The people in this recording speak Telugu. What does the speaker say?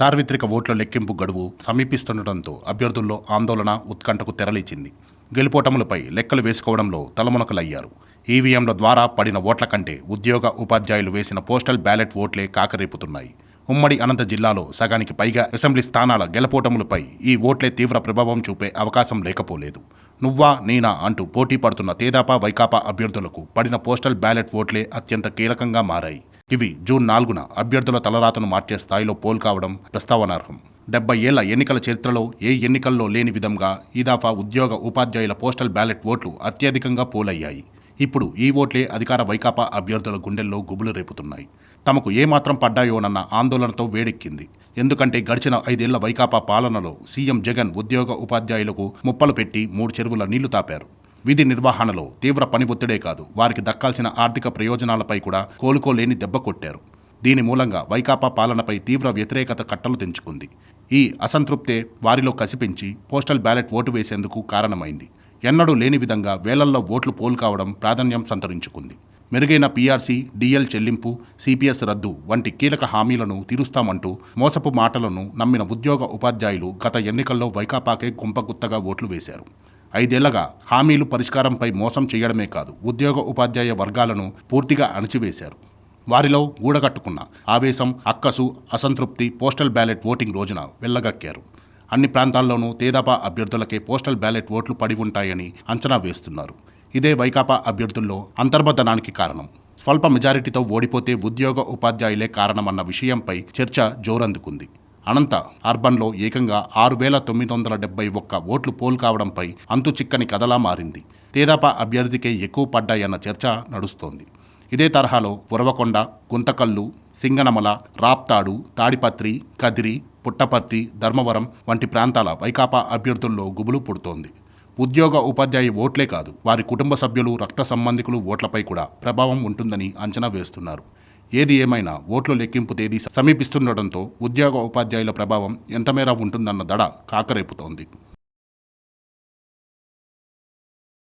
సార్వత్రిక ఓట్ల లెక్కింపు గడువు సమీపిస్తుండటంతో అభ్యర్థుల్లో ఆందోళన ఉత్కంఠకు తెరలిచింది. గెలుపోటములపై లెక్కలు వేసుకోవడంలో తలమునకలయ్యారు. ఈవీఎంల ద్వారా పడిన ఓట్ల కంటే ఉద్యోగ ఉపాధ్యాయులు వేసిన పోస్టల్ బ్యాలెట్ ఓట్లే కాకరేపుతున్నాయి. ఉమ్మడి అనంత జిల్లాలో సగానికి పైగా అసెంబ్లీ స్థానాల గెలపోటములపై ఈ ఓట్లే తీవ్ర ప్రభావం చూపే అవకాశం లేకపోలేదు. నువ్వా నేనా అంటూ పోటీ పడుతున్న తేదాపా వైకాపా అభ్యర్థులకు పడిన పోస్టల్ బ్యాలెట్ ఓట్లే అత్యంత కీలకంగా మారాయి. ఇవి జూన్ నాలుగున అభ్యర్థుల తలరాతను మార్చే స్థాయిలో పోల్ కావడం ప్రస్తావనార్హం. డెబ్బై ఏళ్ళ ఎన్నికల చరిత్రలో ఏ ఎన్నికల్లో లేని విధంగా ఈ ఉద్యోగ ఉపాధ్యాయుల పోస్టల్ బ్యాలెట్ ఓట్లు అత్యధికంగా పోలయ్యాయి. ఇప్పుడు ఈ ఓట్లే అధికార వైకాపా అభ్యర్థుల గుండెల్లో గుబులు రేపుతున్నాయి. తమకు ఏమాత్రం పడ్డాయోనన్న ఆందోళనతో వేడెక్కింది. ఎందుకంటే గడిచిన ఐదేళ్ళ వైకాపా పాలనలో సీఎం జగన్ ఉద్యోగ ఉపాధ్యాయులకు ముప్పలు పెట్టి మూడు చెరువుల నీళ్ళు తాపారు. విధి నిర్వహణలో తీవ్ర పని ఒత్తిడే కాదు. వారికి దక్కాల్సిన ఆర్థిక ప్రయోజనాలపై కూడా కోలుకోలేని దెబ్బ కొట్టారు. దీని మూలంగా వైకాపా పాలనపై తీవ్ర వ్యతిరేకత కట్టలు తెంచుకుంది. ఈ అసంతృప్తే వారిలో కసిపించి పోస్టల్ బ్యాలెట్ ఓటు వేసేందుకు కారణమైంది. ఎన్నడూ లేని విధంగా వేలల్లో ఓట్లు పోలు కావడం ప్రాధాన్యం సంతరించుకుంది. మెరుగైన పీఆర్సీ డిఎల్ చెల్లింపు సిపిఎస్ రద్దు వంటి కీలక హామీలను తీరుస్తామంటూ మోసపు మాటలను నమ్మిన ఉద్యోగ ఉపాధ్యాయులు గత ఎన్నికల్లో వైకాపాకే గుంపగుత్తగా ఓట్లు వేశారు. ఐదేళ్ళగా హామీలు పరిష్కారంపై మోసం చేయడమే కాదు ఉద్యోగ ఉపాధ్యాయ వర్గాలను పూర్తిగా అణచివేశారు. వారిలో గూడగట్టుకున్న ఆవేశం అక్కసు అసంతృప్తి పోస్టల్ బ్యాలెట్ ఓటింగ్ రోజున వెళ్ళగక్కారు అన్ని ప్రాంతాల్లోనూ తేదాపా అభ్యర్థులకే పోస్టల్ బ్యాలెట్ ఓట్లు పడి ఉంటాయని అంచనా వేస్తున్నారు. ఇదే వైకాపా అభ్యర్థుల్లో అంతర్మదనానికి కారణం. స్వల్ప మెజారిటీతో ఓడిపోతే ఉద్యోగ ఉపాధ్యాయులే కారణమన్న విషయంపై చర్చ జోరందుకుంది. అనంత అర్బన్లో ఏకంగా ఆరు వేల తొమ్మిది వందల డెబ్బై ఒక్క ఓట్లు పోల్ కావడంపై అంతు చిక్కని కథలా మారింది. తేదాపా అభ్యర్థికే ఎక్కువ పడ్డాయన్న చర్చ నడుస్తోంది. ఇదే తరహాలో ఉరవకొండ గుంతకల్లు సింగనమల రాప్తాడు తాడిపత్రి కదిరి పుట్టపర్తి ధర్మవరం వంటి ప్రాంతాల వైకాపా అభ్యర్థుల్లో గుబులు పుడుతోంది. ఉద్యోగ ఉపాధ్యాయ ఓట్లే కాదు వారి కుటుంబ సభ్యులు రక్త సంబంధికులు ఓట్లపై కూడా ప్రభావం ఉంటుందని అంచనా వేస్తున్నారు. ఏది ఏమైనా ఓట్ల లెక్కింపు తేదీ సమీపిస్తుండటంతో ఉద్యోగ ఉపాధ్యాయుల ప్రభావం ఎంతమేర ఉంటుందన్న దడ కాకరేపుతోంది.